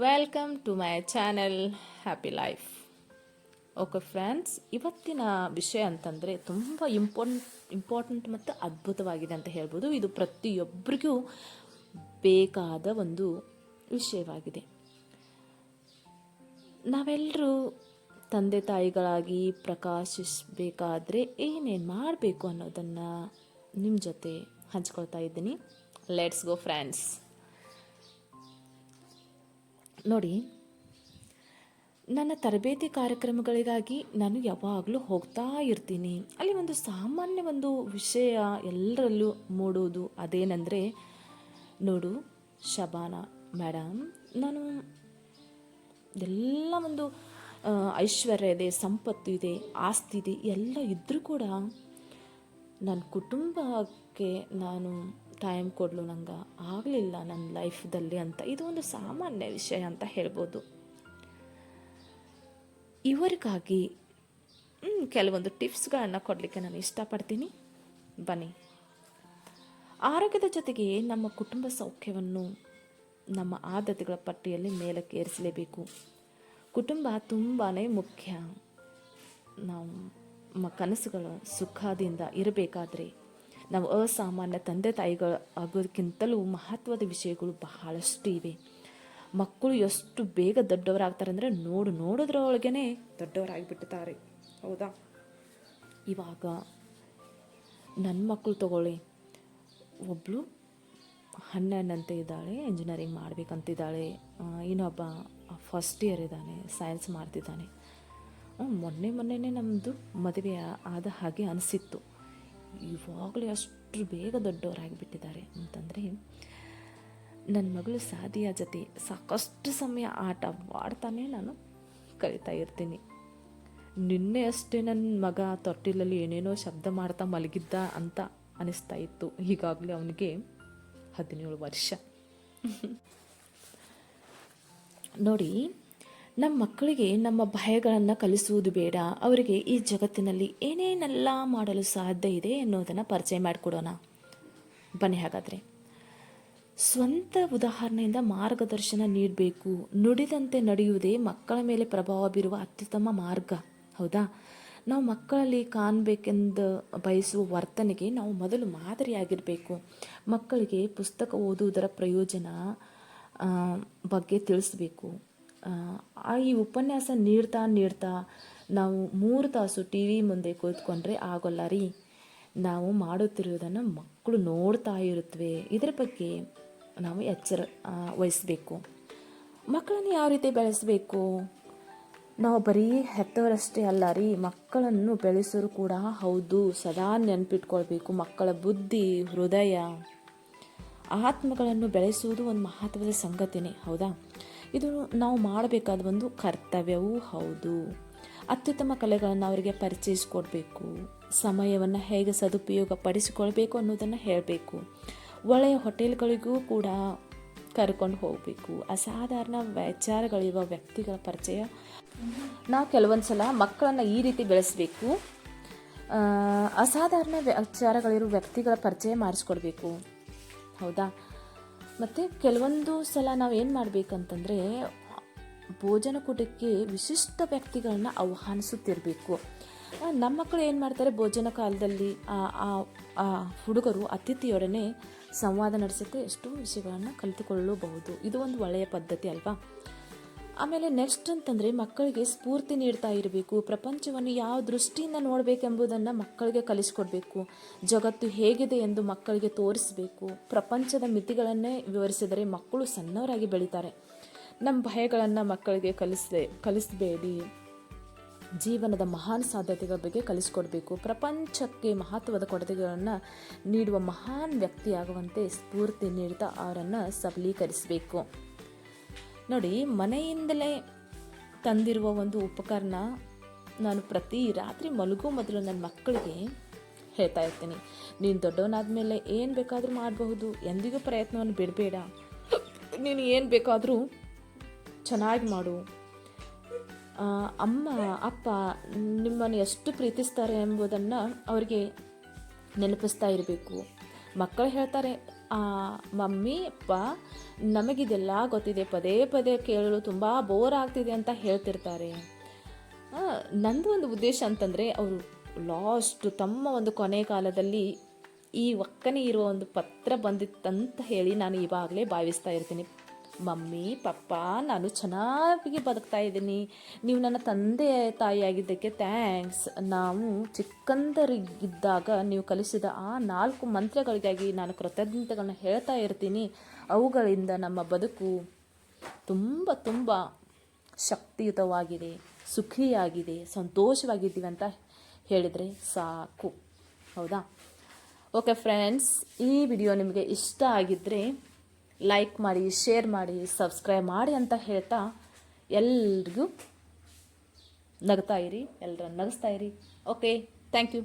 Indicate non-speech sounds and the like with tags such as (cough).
Welcome to my channel happy life okay friends ಇವತ್ತಿನ ವಿಷಯ ಅಂತಂದರೆ ತುಂಬ ಇಂಪಾರ್ಟೆಂಟ್ ಇಂಪಾರ್ಟೆಂಟ್ ಮತ್ತು ಅದ್ಭುತವಾಗಿದೆ ಅಂತ ಹೇಳ್ಬೋದು. ಇದು ಪ್ರತಿಯೊಬ್ಬರಿಗೂ ಬೇಕಾದ ಒಂದು ವಿಷಯವಾಗಿದೆ. ನಾವೆಲ್ಲರೂ ತಂದೆ ತಾಯಿಗಳಾಗಿ ಪ್ರಕಾಶಿಸಬೇಕಾದ್ರೆ ಏನೇನು ಮಾಡಬೇಕು ಅನ್ನೋದನ್ನು ನಿಮ್ಮ ಜೊತೆ ಹಂಚ್ಕೊಳ್ತಾ ಇದ್ದೀನಿ. ಲೆಟ್ಸ್ ಗೋ ಫ್ರೆಂಡ್ಸ್ ನೋಡಿ, ನನ್ನ ತರಬೇತಿ ಕಾರ್ಯಕ್ರಮಗಳಿಗಾಗಿ ನಾನು ಯಾವಾಗಲೂ ಹೋಗ್ತಾ ಇರ್ತೀನಿ. ಅಲ್ಲಿ ಒಂದು ಸಾಮಾನ್ಯ ಒಂದು ವಿಷಯ ಎಲ್ಲರಲ್ಲೂ ಮೂಡೋದು ಅದೇನೆಂದರೆ, ನೋಡು ಶಬಾನ ಮೇಡಮ್ ನಾನು ಎಲ್ಲ ಒಂದು ಐಶ್ವರ್ಯ ಇದೆ, ಸಂಪತ್ತು ಇದೆ, ಆಸ್ತಿ ಇದೆ, ಎಲ್ಲ ಇದ್ದರೂ ಕೂಡ, ನನ್ನ ಕುಟುಂಬಕ್ಕೆ ನಾನು ಟೈಮ್ ಕೊಡಲು ನಂಗೆ. ಆಗಲಿಲ್ಲ ನನ್ನ ಲೈಫ್ದಲ್ಲಿ ಅಂತ. ಇದು ಒಂದು ಸಾಮಾನ್ಯ ವಿಷಯ ಅಂತ ಹೇಳ್ಬೋದು. ಇವರಿಗಾಗಿ ಕೆಲವೊಂದು ಟಿಪ್ಸ್ಗಳನ್ನು ಕೊಡಲಿಕ್ಕೆ ನಾನು ಇಷ್ಟಪಡ್ತೀನಿ. ಬನ್ನಿ. ಆರೋಗ್ಯದ ಜೊತೆಗೆ ನಮ್ಮ ಕುಟುಂಬ ಸೌಖ್ಯವನ್ನು ನಮ್ಮ ಆದ್ಯತೆಗಳ ಪಟ್ಟಿಯಲ್ಲಿ ಮೇಲಕ್ಕೆ ಏರಿಸಲೇಬೇಕು. ಕುಟುಂಬ ತುಂಬಾ ಮುಖ್ಯ. ನಾವು ನಮ್ಮ ಕನಸುಗಳು ಸುಖದಿಂದ ಇರಬೇಕಾದ್ರೆ ನಾವು ಅಸಾಮಾನ್ಯ ತಂದೆ ತಾಯಿಗಳು ಆಗೋದಕ್ಕಿಂತಲೂ ಮಹತ್ವದ ವಿಷಯಗಳು ಬಹಳಷ್ಟು ಇವೆ. ಮಕ್ಕಳು ಎಷ್ಟು ಬೇಗ ದೊಡ್ಡವರಾಗ್ತಾರೆ ಅಂದರೆ ನೋಡು ನೋಡೋದ್ರೊಳಗೇ ದೊಡ್ಡವರಾಗಿಬಿಡ್ತಾರೆ ಹೌದಾ? ಇವಾಗ ನನ್ನ ಮಕ್ಕಳು ತಗೊಳ್ಳಿ. ಒಬ್ಬಳು ಹನ್ನೆರಡಂತೆ ಇದ್ದಾಳೆ ಇಂಜಿನಿಯರಿಂಗ್ ಮಾಡಬೇಕಂತಿದ್ದಾಳೆ. ಇನ್ನೊಬ್ಬ ಫಸ್ಟ್ ಇಯರ್ ಇದ್ದಾನೆ ಸೈನ್ಸ್ ಮಾಡ್ತಿದ್ದಾನೆ. ಮೊನ್ನೆ ಮೊನ್ನೆನೇ ನಮ್ಮದು ಮದುವೆ ಆದ ಹಾಗೆ ಅನಿಸಿತ್ತು. ಇವಾಗಲೇ ಅಷ್ಟು ಬೇಗ ದೊಡ್ಡವರಾಗಿಬಿಟ್ಟಿದ್ದಾರೆ ಅಂತಂದರೆ ನನ್ನ ಮಗಳು ಸಾದಿಯ ಜೊತೆ ಸಾಕಷ್ಟು ಸಮಯ ಆಟ ಆಡ್ತಾನೆ ನಾನು ಕರಿತಾ ಇರ್ತೀನಿ. ನಿನ್ನೆ ಅಷ್ಟೇ ನನ್ನ ಮಗ ತೊಟ್ಟಿಲಲ್ಲಿ ಏನೇನೋ ಶಬ್ದ ಮಾಡ್ತಾ ಮಲಗಿದ್ದ ಅಂತ ಅನಿಸ್ತಾ ಇತ್ತು. ಈಗಾಗಲೇ ಅವನಿಗೆ ಹದಿನೇಳು ವರ್ಷ. (laughs) ನೋಡಿ ನಮ್ಮ ಮಕ್ಕಳಿಗೆ ನಮ್ಮ ಭಯಗಳನ್ನು ಕಲಿಸುವುದು ಬೇಡ. ಅವರಿಗೆ ಈ ಜಗತ್ತಿನಲ್ಲಿ ಏನೇನೆಲ್ಲ ಮಾಡಲು ಸಾಧ್ಯ ಇದೆ ಎನ್ನುವುದನ್ನು ಪರಿಚಯ ಮಾಡಿಕೊಡೋಣ. ಬನ್ನಿ ಹಾಗಾದರೆ. ಸ್ವಂತ ಉದಾಹರಣೆಯಿಂದ ಮಾರ್ಗದರ್ಶನ ನೀಡಬೇಕು. ನುಡಿದಂತೆ ನಡೆಯುವುದೇ ಮಕ್ಕಳ ಮೇಲೆ ಪ್ರಭಾವ ಬೀರುವ ಅತ್ಯುತ್ತಮ ಮಾರ್ಗ. ಹೌದಾ? ನಾವು ಮಕ್ಕಳಲ್ಲಿ ಕಾಣಬೇಕೆಂದು ಬಯಸುವ ವರ್ತನೆಗೆ ನಾವು ಮೊದಲು ಮಾದರಿಯಾಗಿರಬೇಕು. ಮಕ್ಕಳಿಗೆ ಪುಸ್ತಕ ಓದುವುದರ ಪ್ರಯೋಜನ ಬಗ್ಗೆ ತಿಳಿಸ್ಬೇಕು. ಆ, ಈ ಉಪನ್ಯಾಸ ನೀಡ್ತಾ ನೀಡ್ತಾ ನಾವು ಮೂರು ತಾಸು ಟಿ ವಿ ಮುಂದೆ ಕೂತ್ಕೊಂಡ್ರೆ ಆಗೋಲ್ಲ ರೀ. ನಾವು ಮಾಡುತ್ತಿರುವುದನ್ನು ಮಕ್ಕಳು ನೋಡ್ತಾ ಇರುತ್ತವೆ ಇದರ ಬಗ್ಗೆ ನಾವು ಎಚ್ಚರ ವಹಿಸಬೇಕು. ಮಕ್ಕಳನ್ನು ಯಾವ ರೀತಿ ಬೆಳೆಸಬೇಕು? ನಾವು ಬರೀ ಹೆತ್ತವರಷ್ಟೇ ಅಲ್ಲ ರೀ ಮಕ್ಕಳನ್ನು ಬೆಳೆಸೋರು ಕೂಡ ಹೌದು. ಸದಾ ನೆನಪಿಟ್ಕೊಳ್ಬೇಕು ಮಕ್ಕಳ ಬುದ್ಧಿ ಹೃದಯ. ಆತ್ಮಗಳನ್ನು ಬೆಳೆಸುವುದು ಒಂದು ಮಹತ್ವದ ಸಂಗತಿನೇ ಹೌದಾ? ಇದು ನಾವು ಮಾಡಬೇಕಾದ ಒಂದು ಕರ್ತವ್ಯವೂ ಹೌದು. ಅತ್ಯುತ್ತಮ ಕಲೆಗಳನ್ನು ಅವರಿಗೆ ಪರಿಚಯಿಸಿಕೊಡ್ಬೇಕು. ಸಮಯವನ್ನು ಹೇಗೆ ಸದುಪಯೋಗ ಪಡಿಸಿಕೊಳ್ಬೇಕು ಅನ್ನೋದನ್ನು ಹೇಳಬೇಕು. ಒಳ್ಳೆಯ ಹೋಟೆಲ್ಗಳಿಗೂ ಕೂಡ ಕರ್ಕೊಂಡು ಹೋಗಬೇಕು. ಅಸಾಧಾರಣ ವಿಚಾರಗಳಿರುವ ವ್ಯಕ್ತಿಗಳ ಪರಿಚಯ. ನಾವು ಕೆಲವೊಂದು ಸಲ ಮಕ್ಕಳನ್ನು ಈ ರೀತಿ ಬೆಳೆಸಬೇಕು. ಅಸಾಧಾರಣ ವಿಚಾರಗಳಿರುವ ವ್ಯಕ್ತಿಗಳ ಪರಿಚಯ ಮಾಡಿಸ್ಕೊಡ್ಬೇಕು. ಹೌದಾ? ಮತ್ತು ಕೆಲವೊಂದು ಸಲ ನಾವು ಏನು ಮಾಡಬೇಕಂತಂದರೆ ಭೋಜನ ಕೂಟಕ್ಕೆ ವಿಶಿಷ್ಟ ವ್ಯಕ್ತಿಗಳನ್ನ ಆಹ್ವಾನಿಸುತ್ತಿರಬೇಕು. ನಮ್ಮ ಮಕ್ಕಳು ಏನು ಮಾಡ್ತಾರೆ, ಭೋಜನ ಕಾಲದಲ್ಲಿ ಆ ಹುಡುಗರು ಅತಿಥಿಯೊಡನೆ ಸಂವಾದ ನಡೆಸುತ್ತೆ, ಎಷ್ಟೋ ವಿಷಯಗಳನ್ನು ಕಲಿತುಕೊಳ್ಳಬಹುದು. ಇದು ಒಂದು ಒಳ್ಳೆಯ ಪದ್ಧತಿ ಅಲ್ವಾ? ಆಮೇಲೆ ನೆಕ್ಸ್ಟ್ ಅಂತಂದರೆ ಮಕ್ಕಳಿಗೆ ಸ್ಫೂರ್ತಿ ನೀಡ್ತಾ ಇರಬೇಕು. ಪ್ರಪಂಚವನ್ನು ಯಾವ ದೃಷ್ಟಿಯಿಂದ ನೋಡಬೇಕೆಂಬುದನ್ನು ಮಕ್ಕಳಿಗೆ ಕಲಿಸ್ಕೊಡ್ಬೇಕು. ಜಗತ್ತು ಹೇಗಿದೆ ಎಂದು ಮಕ್ಕಳಿಗೆ ತೋರಿಸಬೇಕು. ಪ್ರಪಂಚದ ಮಿತಿಗಳನ್ನೇ ವಿವರಿಸಿದರೆ ಮಕ್ಕಳು ಸಣ್ಣವರಾಗಿ ಬೆಳೀತಾರೆ. ನಮ್ಮ ಭಯಗಳನ್ನು ಮಕ್ಕಳಿಗೆ ಕಲಿಸದೆ, ಕಲಿಸಬೇಡಿ. ಜೀವನದ ಮಹಾನ್ ಸಾಧ್ಯತೆಗಳ ಬಗ್ಗೆ ಕಲಿಸ್ಕೊಡ್ಬೇಕು. ಪ್ರಪಂಚಕ್ಕೆ ಮಹತ್ವದ ಕೊಡುಗೆಗಳನ್ನು ನೀಡುವ ಮಹಾನ್ ವ್ಯಕ್ತಿಯಾಗುವಂತೆ ಸ್ಫೂರ್ತಿ ನೀಡ್ತಾ ಅವರನ್ನು ಸಬಲೀಕರಿಸಬೇಕು. ನೋಡಿ, ಮನೆಯಿಂದಲೇ ತಂದಿರುವ ಒಂದು ಉಪಕರಣ ನಾನು ಪ್ರತಿ ರಾತ್ರಿ ಮಲಗೋ ಮೊದಲು ನನ್ನ ಮಕ್ಕಳಿಗೆ ಹೇಳ್ತಾ ಇರ್ತೀನಿ. ನೀನು ದೊಡ್ಡವನಾದ ಮೇಲೆ ಏನು ಬೇಕಾದರೂ ಮಾಡಬಹುದು, ಎಂದಿಗೂ ಪ್ರಯತ್ನವನ್ನು ಬಿಡಬೇಡ. ನೀನು ಏನು ಬೇಕಾದರೂ ಚೆನ್ನಾಗಿ ಮಾಡು. ಅಮ್ಮ, ಅಪ್ಪ ನಿಮ್ಮನ್ನು ಎಷ್ಟು ಪ್ರೀತಿಸ್ತಾರೆ ಎಂಬುದನ್ನು ಅವರಿಗೆ ನೆನಪಿಸ್ತಾ ಇರಬೇಕು. ಮಕ್ಕಳು ಹೇಳ್ತಾರೆ ಮಮ್ಮಿ, ಅಪ್ಪ, ನಮಗಿದೆಲ್ಲ ಗೊತ್ತಿದೆ. ಪದೇ ಪದೇ ಕೇಳಲು ತುಂಬ ಬೋರ್ ಆಗ್ತಿದೆ ಅಂತ ಹೇಳ್ತಿರ್ತಾರೆ. ನಂದು ಒಂದು ಉದ್ದೇಶ ಅಂತಂದರೆ, ಅವರು ಲಾಸ್ಟ್ ತಮ್ಮ ಒಂದು ಕೊನೆ ಕಾಲದಲ್ಲಿ ಈ ಒಕ್ಕನೆ ಇರುವ ಒಂದು ಪತ್ರ ಬಂದಿತ್ತಂತ ಹೇಳಿ ನಾನು ಇವಾಗಲೇ ಭಾವಿಸ್ತಾ ಇರ್ತೀನಿ. ಮಮ್ಮಿ, ಪಪ್ಪ, ನಾನು ಚೆನ್ನಾಗಿ ಬದುಕ್ತಾ ಇದ್ದೀನಿ. ನೀವು ನನ್ನ ತಂದೆ ತಾಯಿಯಾಗಿದ್ದಕ್ಕೆ ಥ್ಯಾಂಕ್ಸ್ ನಾವು ಚಿಕ್ಕಂದರಿಗಿದ್ದಾಗ ನೀವು ಕಲಿಸಿದ ಆ ನಾಲ್ಕು ಮಂತ್ರಗಳಿಗಾಗಿ ನಾನು ಕೃತಜ್ಞತೆಗಳನ್ನ ಹೇಳ್ತಾ ಇರ್ತೀನಿ. ಅವುಗಳಿಂದ ನಮ್ಮ ಬದುಕು ತುಂಬ ತುಂಬ ಶಕ್ತಿಯುತವಾಗಿದೆ, ಸುಖಿಯಾಗಿದೆ, ಸಂತೋಷವಾಗಿದ್ದೀವಿ ಅಂತ ಹೇಳಿದರೆ ಸಾಕು. ಹೌದಾ? ಓಕೆ ಫ್ರೆಂಡ್ಸ್ ಈ ವಿಡಿಯೋ ನಿಮಗೆ ಇಷ್ಟ ಆಗಿದ್ದರೆ ಲೈಕ್ ಮಾಡಿ ಶೇರ್ ಮಾಡಿ ಸಬ್ಸ್ಕ್ರೈಬ್ ಮಾಡಿ ಅಂತ ಹೇಳ್ತಾ ಎಲ್ರಿಗೂ ನಗ್ತಾ ಇರಿ ಎಲ್ಲರನ್ನು ನಗಿಸ್ತಾ ಇರಿ. Okay thank you